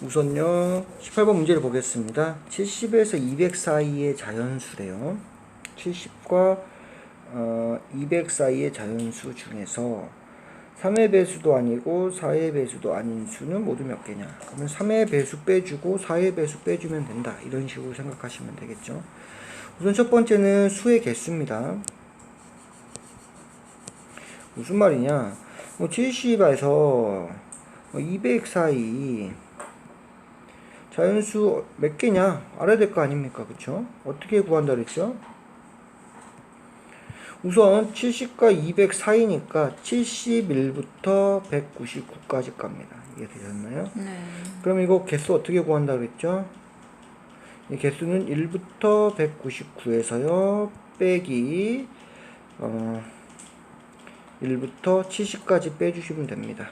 우선요 18번 문제를 보겠습니다. 70에서 200 사이의 자연수래요. 70과 어, 200 사이의 자연수 중에서 3의 배수도 아니고 4의 배수도 아닌 수는 모두 몇 개냐? 그러면 3의 배수 빼주고 4의 배수 빼주면 된다. 이런 식으로 생각하시면 되겠죠. 우선 첫 번째는 수의 개수입니다. 무슨 말이냐? 뭐 70에서 200 사이 자연수 몇 개냐? 알아야 될 거 아닙니까? 그쵸? 어떻게 구한다 그랬죠? 우선 70과 200 사이니까 71부터 199까지 갑니다. 이해 되셨나요? 네. 그럼 이거 개수 어떻게 구한다 그랬죠? 이 개수는 1부터 199에서요. 빼기 어 1부터 70까지 빼주시면 됩니다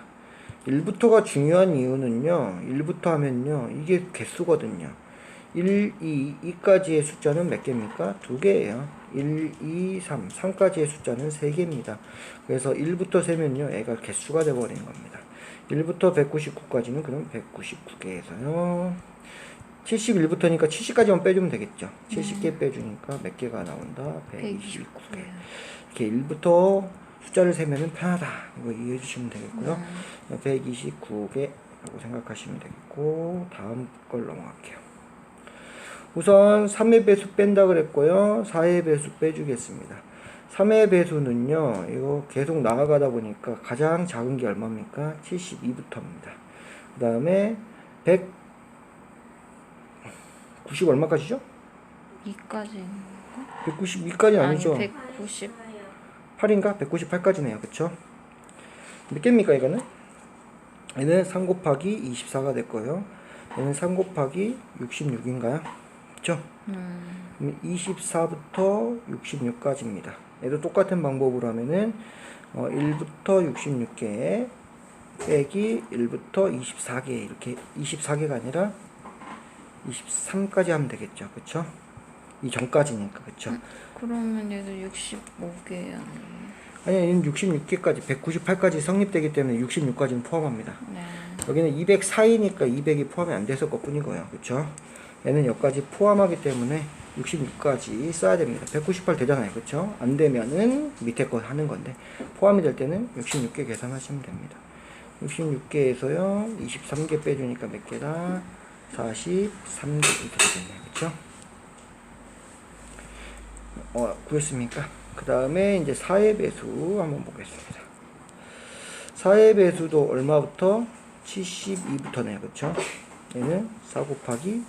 1부터가 중요한 이유는요 1부터 하면요 이게 개수거든요. 1, 2, 2까지의 숫자는 몇 개입니까? 두 개예요. 1, 2, 3, 3까지의 숫자는 세 개입니다. 그래서 1부터 세면요 애가 개수가 돼버리는 겁니다. 1부터 199까지는 그럼 199개에서요. 71부터니까 70까지만 빼주면 되겠죠. 70개 빼주니까 몇 개가 나온다? 129개. 이렇게 1부터 숫자를 세면은 편하다. 이거 이해해 주시면 되겠고요. 129개라고 생각하시면 되겠고 다음 걸 넘어갈게요. 우선 3의 배수 뺀다 그랬고요. 4의 배수 빼주겠습니다. 3의 배수는요 이거 계속 나아가다 보니까 가장 작은 게 얼마입니까? 72부터입니다. 그 다음에 190 얼마까지죠? 2까지 192까지 아니죠? 아니 190 8인가? 198까지네요. 그쵸? 몇 개입니까, 이거는? 얘는 3 곱하기 24가 될 거예요. 얘는 3 곱하기 66인가요? 그쵸? 음. 그럼 24부터 66까지입니다. 얘도 똑같은 방법으로 하면은, 어, 1부터 66개, 빼기 1부터 24개, 이렇게 24개가 아니라 23까지 하면 되겠죠. 그쵸? 이 전까지니까, 그쵸? 그러면 얘도 65개 아니에요? 아니, 얘는 66개까지, 198까지 성립되기 때문에 66까지는 포함합니다. 네. 여기는 200 사이니까 200이 포함이 안 됐을 것 뿐이고요. 그쵸? 얘는 여기까지 포함하기 때문에 66까지 써야 됩니다. 198 되잖아요. 그쵸? 안 되면은 밑에 거 하는 건데, 포함이 될 때는 66개 계산하시면 됩니다. 66개에서요, 23개 빼주니까 몇 개다? 43개 이렇게 되겠네요. 그쵸? 어, 구했습니까? 그 다음에 이제 4의 배수 한번 보겠습니다. 4의 배수도 얼마부터? 72부터네요. 그쵸? 얘는 4 곱하기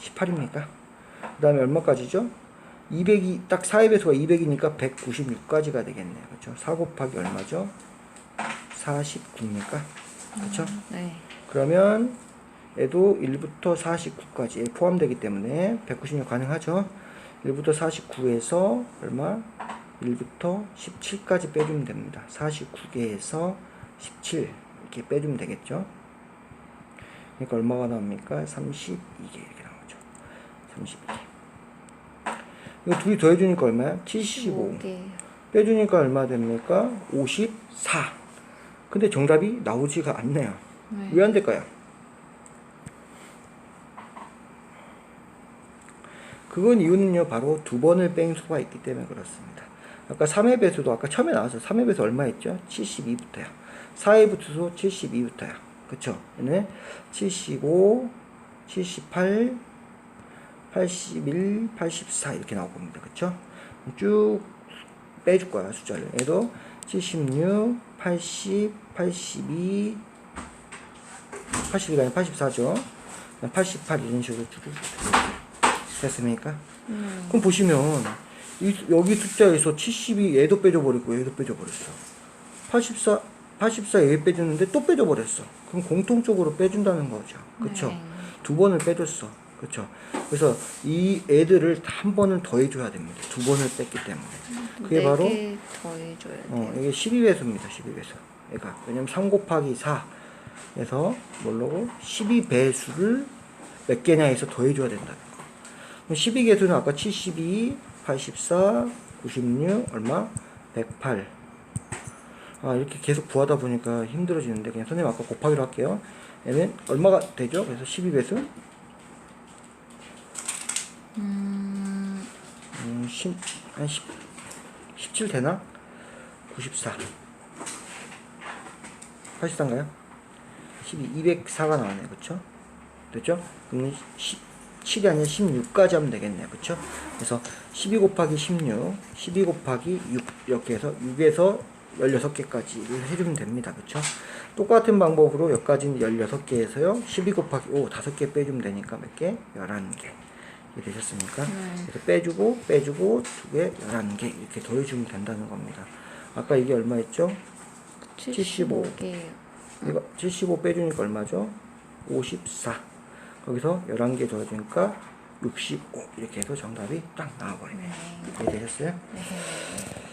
18입니까? 그 다음에 얼마까지죠? 200이, 딱 4의 배수가 200이니까 196까지가 되겠네요. 그쵸? 4 곱하기 얼마죠? 49입니까? 그쵸? 네. 그러면 얘도 1부터 49까지 포함되기 때문에 196 가능하죠? 1부터 49에서 얼마? 1부터 17까지 빼주면 됩니다. 49개에서 17 이렇게 빼주면 되겠죠? 그러니까 얼마가 나옵니까? 32개 이렇게 나오죠. 32개. 이거 둘이 더해주니까 얼마야? 75. 5개. 빼주니까 얼마 됩니까? 54. 근데 정답이 나오지가 않네요. 네. 왜안 될까요? 그건 이유는요, 바로 두 번을 뺀 수가 있기 때문에 그렇습니다. 아까 3의 배수도 아까 처음에 나와서 3의 배수 얼마였죠? 72부터야. 4의 배수도 72부터야. 그쵸? 얘는 75, 78, 81, 84 이렇게 나올 겁니다. 그쵸? 쭉 빼줄 거야, 숫자를. 얘도 76, 80, 82, 82가 아니라 84죠. 88 이런 식으로 쭉 됐습니까? 음. 그럼 보시면 이, 여기 숫자에서 72 얘도 빼줘버리고 얘도 빼줘버렸어. 84 84얘 빼줬는데 또 빼줘버렸어. 그럼 공통적으로 빼준다는 거죠. 그쵸? 네. 두 번을 빼줬어. 그쵸? 그래서 이 애들을 한 번은 더 해줘야 됩니다. 두 번을 뺐기 때문에. 그게 바로 네개 더해줘야 돼요. 어, 이게 12배수입니다. 12배수. 얘가. 왜냐면 3 곱하기 4에서 뭘로 12배수를 몇 개냐 해서 더해줘야 된다는 거. 12개 수는 아까 72, 84, 96, 얼마? 108. 아, 이렇게 계속 구하다 보니까 힘들어지는데, 그냥 선생님 아까 곱하기로 할게요. 얘는 얼마가 되죠? 그래서 12배수 음, 음, 10, 한 10, 17 되나? 94 84인가요? 12, 204가 나오네 그쵸? 됐죠? 그러면 10, 7이 아니라 16까지 하면 되겠네요 그쵸? 그래서 12 곱하기 16 12 곱하기 6 이렇게 해서 6에서 16개까지를 해주면 됩니다 그쵸? 똑같은 방법으로 여기까지는 16개에서요 12 곱하기 5 5개 빼주면 되니까 몇 개? 11개 이렇게 되셨습니까? 그래서 빼주고 빼주고 두 개, 11개 이렇게 더해주면 된다는 겁니다. 아까 이게 얼마였죠? 75. 75개예요. 이거 75 빼주니까 얼마죠? 54. 거기서 11개 더해주니까 65 이렇게 해서 정답이 딱 나와버리네요. 이해되셨어요? 네.